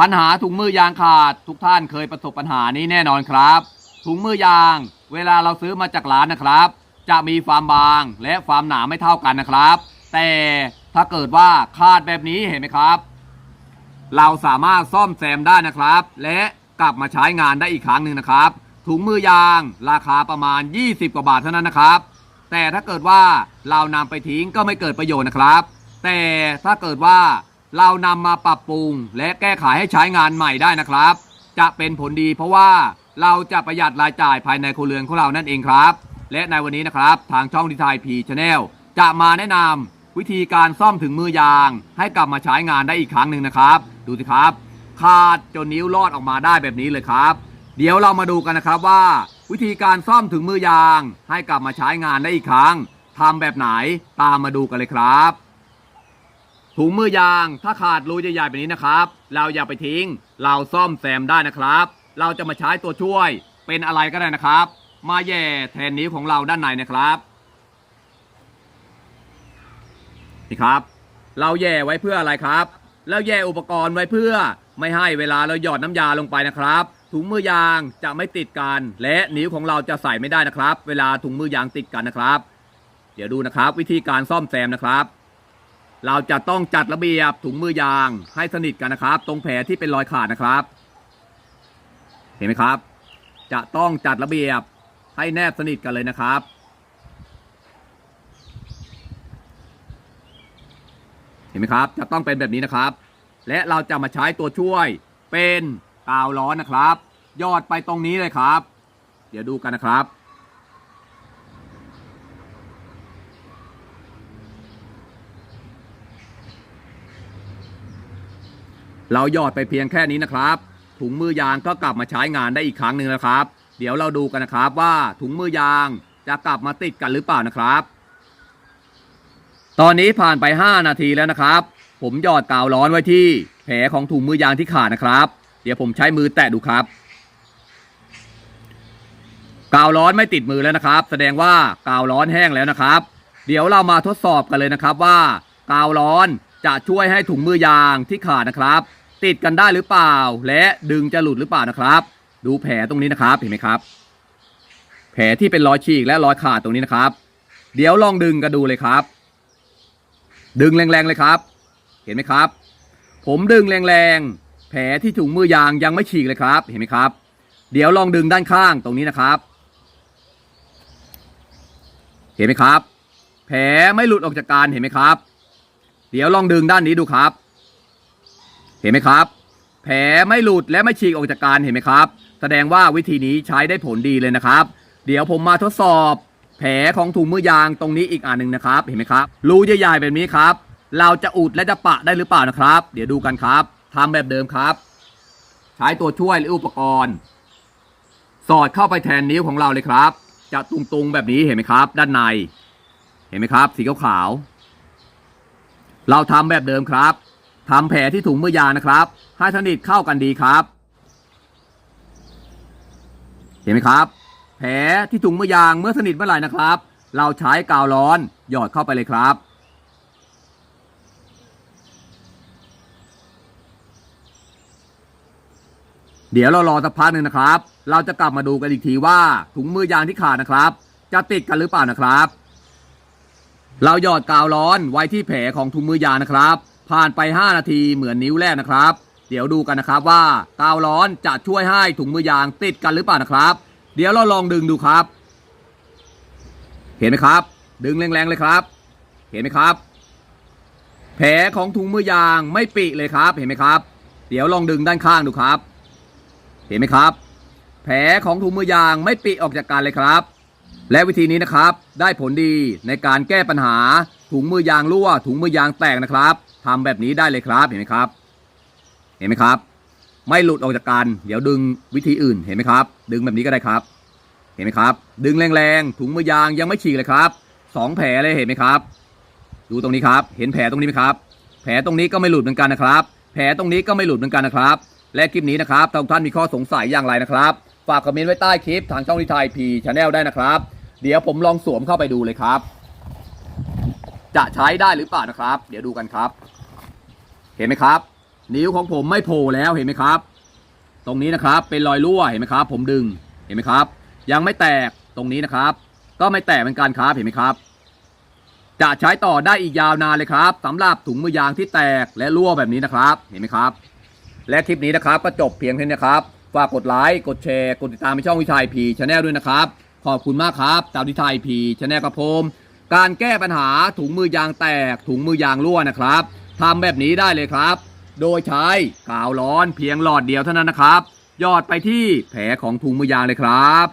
ปัญหาถุงมือยางขาดทุกท่านเคยประสบปัญหานี้แน่นอนครับ ถุงมือยาง เวลาเราซื้อมาจากร้านนะครับ จะมีความบางและความหนาไม่เท่ากันนะครับ แต่ถ้าเกิดว่าขาดแบบนี้เห็นไหมครับ เราสามารถซ่อมแซมได้นะครับ และกลับมาใช้งานได้อีกครั้งหนึ่งนะครับ ถุงมือยางราคาประมาณ 20 กว่าบาทเท่านั้นนะครับ แต่ถ้าเกิดว่าเรานำไปทิ้งก็ไม่เกิดประโยชน์นะครับ แต่ถ้าเกิดว่า เรานำมาปรับปรุง และแก้ไขให้ใช้งานใหม่ได้นะครับ จะเป็นผลดีเพราะว่าเราจะประหยัดรายจ่ายภายในครัวเรือนของเรานั่นเองครับ และในวันนี้นะครับ ทางช่องดีไทยพีชแนลจะมาแนะนำวิธีการซ่อมถึงมือยาง ให้กลับมาใช้งานได้อีกครั้งหนึ่งนะครับ ดูสิครับ ขาดจนนิ้วรอดออกมาได้แบบนี้เลยครับ เดี๋ยวเรามาดูกันนะครับว่า วิธีการซ่อมถึงมือยาง ให้กลับมาใช้งานได้อีกครั้งทำแบบไหนตามมาดูกันเลยครับ ถุงมือยาง ถ้าขาดรูใหญ่ๆแบบนี้นะครับ เราอย่าไปทิ้ง เราซ่อมแซมได้นะครับ เราจะมาใช้ตัวช่วยเป็นอะไรก็ได้นะครับ มาแย่แทนนิ้วของเราด้านในนะครับนี่ครับ เราแย่ไว้เพื่ออะไรครับแล้วแย่อุปกรณ์ไว้เพื่อ ไม่ให้เวลาเราหยอดน้ำยาลงไปนะครับ ถุงมือยางจะไม่ติดกัน และนิ้วของเราจะใส่ไม่ได้นะครับ เวลาถุงมือยางติดกันนะครับ เดี๋ยวดูนะครับ วิธีการซ่อมแซมนะครับ เราจะต้องจัดระเบียบถุงมือยางให้สนิทกันนะครับ ตรงแผลที่เป็นรอยขาดนะครับ เห็นไหมครับ จะต้องจัดระเบียบให้แนบสนิทกันเลยนะครับเห็นไหมครับ จะต้องเป็นแบบนี้นะครับ และเราจะมาใช้ตัวช่วยเป็นกาวร้อนนะครับ ยอดไปตรงนี้เลยครับ เดี๋ยวดูกันนะครับ เราหยอดไปเพียงแค่นี้นะครับ ถุงมือยางก็กลับมาใช้งานได้อีกครั้งหนึ่งนะครับ เดี๋ยวเราดูกันนะครับว่าถุงมือยางจะกลับมาติดกันหรือเปล่านะครับ ตอนนี้ผ่านไป 5 นาทีแล้วนะครับ ผมหยอดกาวร้อนไว้ที่แผลของถุงมือยางที่ขาดนะครับ เดี๋ยวผมใช้มือแตะดูครับ กาวร้อนไม่ติดมือแล้วนะครับ แสดงว่ากาวร้อนแห้งแล้วนะครับ เดี๋ยวเรามาทดสอบกันเลยนะครับว่ากาวร้อนจะช่วยให้ถุงมือยางที่ขาดนะครับ ติดกันได้หรือเปล่า และดึงจะหลุดหรือเปล่านะครับ ดูแผลตรงนี้นะครับเห็นไหมครับ แผลที่เป็นรอยฉีกและรอยขาดตรงนี้นะครับ เดี๋ยวลองดึงกันดูเลยครับ ดึงแรงๆเลยครับ เห็นไหมครับ ผมดึงแรงๆแผลที่ถุงมือยางยังไม่ฉีกเลยครับ เห็นไหมครับ เดี๋ยวลองดึงด้านข้างตรงนี้นะครับ เห็นไหมครับ แผลไม่หลุดออกจากการเห็นไหมครับ เดี๋ยวลองดึงด้านนี้ดูครับ ห็นไหมครับ แผลไม่หลุดและไม่ฉีกออกจากการเห็นไหมครับ แสดงว่าวิธีนี้ใช้ได้ผลดีเลยนะครับ เดี๋ยวผมมาทดสอบ แผลของถุงมือยางตรงนี้อีกอันหนึ่งนะครับ เห็นไหมครับ รูใหญ่ๆแบบนี้ครับ เราจะอุดและจะปะได้หรือเปล่านะครับ เดี๋ยวดูกันครับทำแบบเดิมครับ ใช้ตัวช่วยหรืออุปกรณ์ สอดเข้าไปแทนนิ้วของเราเลยครับ จะตุงๆแบบนี้เห็นไหมครับ ด้านใน เห็นไหมครับ สีขาวๆเราทำแบบเดิมครับ ทำแผลที่ถุงมือยางนะครับ ให้สนิทเข้ากันดีครับ เห็นไหมครับ แผลที่ถุงมือยางเมื่อสนิทเมื่อไหร่นะครับ เราใช้กาวร้อนหยอดเข้าไปเลยครับเดี๋ยวเรารอสักพักหนึ่งนะครับ เราจะกลับมาดูกันอีกทีว่าถุงมือยางที่ขาดนะครับ จะติดกันหรือเปล่านะครับ เราหยอดกาวร้อนไว้ที่แผลของถุงมือยางนะครับ ผ่านไป 5 นาทีเหมือนนิ้วแรกนะครับ เดี๋ยวดูกันนะครับว่ากาวร้อนจะช่วยให้ถุงมือยางติดกันหรือเปล่านะครับ เดี๋ยวเราลองดึงดูครับ เห็นไหมครับ ดึงแรงๆเลยครับ เห็นไหมครับ แผลของถุงมือยางไม่ปิเลยครับ เห็นไหมครับ เดี๋ยวลองดึงด้านข้างดูครับ เห็นไหมครับ แผลของถุงมือยางไม่ปิออกจากกันเลยครับ และวิธีนี้นะครับ ได้ผลดีในการแก้ปัญหาถุงมือยางรั่ว ถุงมือยางแตกนะครับทำแบบนี้ได้เลยครับเห็นไหมครับ เห็นไหมครับ ไม่หลุดออกจากกันเดี๋ยวดึงวิธีอื่นเห็นไหมครับ ดึงแบบนี้ก็ได้ครับ เห็นไหมครับ ดึงแรงๆถุงมือยางยังไม่ฉีกเลยครับสองแผลเลยเห็นไหมครับ ดูตรงนี้ครับ เห็นแผลตรงนี้ไหมครับ แผลตรงนี้ก็ไม่หลุดเหมือนกันนะครับ แผลตรงนี้ก็ไม่หลุดเหมือนกันนะครับ และคลิปนี้นะครับถ้าทุกท่านมีข้อสงสัยอย่างไรนะครับ ฝากคอมเมนต์ไว้ใต้คลิปทางช่องนิทายพีชาแนลได้นะครับ เดี๋ยวผมลองสวมเข้าไปดูเลยครับ จะใช้ได้หรือเปล่านะครับ เดี๋ยวดูกันครับ เห็นไหมครับ นิ้วของผมไม่โผล่แล้วเห็นไหมครับ ตรงนี้นะครับเป็นรอยรั่วเห็นไหมครับ ผมดึงเห็นไหมครับ ยังไม่แตกตรงนี้นะครับ ก็ไม่แตกเหมือนกันครับเห็นไหมครับ จะใช้ต่อได้อีกยาวนานเลยครับสำหรับถุงมือยางที่แตกและรั่วแบบนี้นะครับ เห็นไหมครับ และคลิปนี้นะครับก็จบเพียงเท่านี้ครับฝากกดไลค์กดแชร์กดติดตามในช่องวิชัยพีชาแนลด้วยนะครับ ขอบคุณมากครับตามวิชัยพีชแนลกระผมการแก้ปัญหาถุงมือยางแตกถุงมือยางรั่วนะครับทำแบบนี้ได้เลยครับ โดยใช้กาวร้อนเพียงหลอดเดียวเท่านั้นนะครับยอดไปที่แผลของถุงมือยางเลยครับ